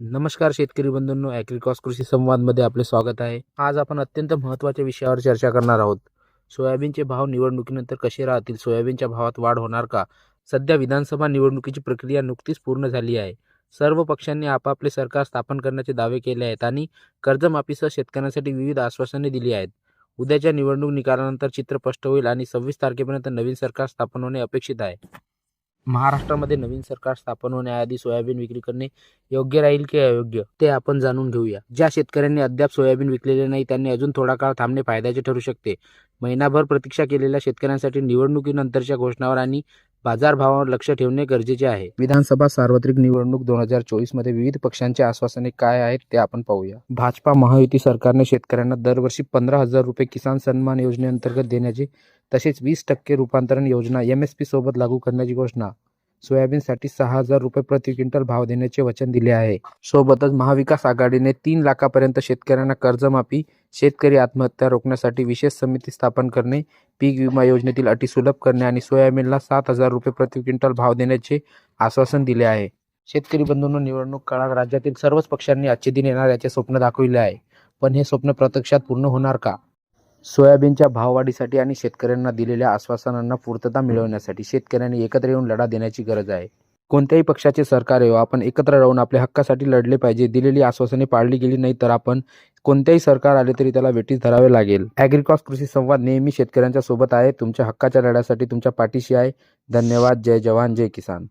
नमस्कार शेतकरी बंधूंनो ॲग्रिकॉस कृषी संवादमध्ये आपले स्वागत आहे. आज आपण अत्यंत महत्त्वाच्या विषयावर चर्चा करणार आहोत. सोयाबीनचे भाव निवडणुकीनंतर कसे राहतील? सोयाबीनच्या भावात वाढ होणार का? सध्या विधानसभा निवडणुकीची प्रक्रिया नुकतीच पूर्ण झाली आहे. सर्व पक्षांनी आपापले सरकार स्थापन करण्याचे दावे केले आहेत आणि कर्जमाफीसह शेतकऱ्यांसाठी विविध आश्वासने दिली आहेत. उद्याच्या निवडणूक निकालानंतर चित्र स्पष्ट होईल आणि सव्वीस तारखेपर्यंत नवीन सरकार स्थापन होणे अपेक्षित आहे. महाराष्ट्रामध्ये नवीन सरकार स्थापन होण्याआधी सोयाबीन विक्री करणे योग्य राहील की अयोग्य ते आपण जाणून घेऊया. ज्या शेतकऱ्यांनी अद्याप सोयाबीन विकलेले नाही त्यांनी अजून थोडा काळ थांबणे फायद्याचे ठरू शकते. महिनाभर प्रतीक्षा केलेल्या शेतकऱ्यांसाठी निवडणुकीनंतरच्या घोषणावर आणि बाजारभावावर लक्ष ठेवणे गरजेचे आहे. विधानसभा सार्वत्रिक निवडणूक दोन हजार चोवीसमध्ये विविध पक्षांचे आश्वासने काय आहेत ते आपण पाहूया. भाजपा महायुती सरकारने शेतकऱ्यांना दरवर्षी पंधरा हजार रुपये किसान सन्मान योजनेअंतर्गत देण्याची तसेच वीस टक्के रूपांतरण योजना एम एस पी सोबत लागू करण्याची घोषणा सोयाबीनसाठी सहा हजार रुपये प्रति क्विंटल भाव देण्याचे वचन दिले आहे. सोबतच महाविकास आघाडीने तीन लाखापर्यंत शेतकऱ्यांना कर्जमाफी शेतकरी आत्महत्या रोखण्यासाठी विशेष समिती स्थापन करणे पीक विमा योजनेतील अटी सुलभ करणे आणि सोयाबीनला सात हजार रुपये प्रति क्विंटल भाव देण्याचे आश्वासन दिले आहे. शेतकरी बंधूंना निवडणूक काळात राज्यातील सर्वच पक्षांनी आजचे दिन येणार याचे स्वप्न दाखविले आहे. पण हे स्वप्न प्रत्यक्षात पूर्ण होणार का? सोयाबीनच्या भाववाढीसाठी आणि शेतकऱ्यांना दिलेल्या आश्वासनांना पूर्तता मिळवण्यासाठी शेतकऱ्यांनी एकत्र येऊन लढा देण्याची गरज आहे. कोणत्याही पक्षाचे सरकार येऊ हो, आपण एकत्र राहून आपल्या हक्कासाठी लढले पाहिजे दिलेली आश्वासने पाळली गेली नाही तर आपण कोणतेही सरकार आले तरी त्याला वेटीस धरावे लागेल. ॲग्रिकॉस कृषी संवाद नेहमी शेतकऱ्यांच्या सोबत आहे तुमच्या हक्काच्या लढ्यासाठी तुमच्या पाठीशी आहे. धन्यवाद जय जवान जय किसान.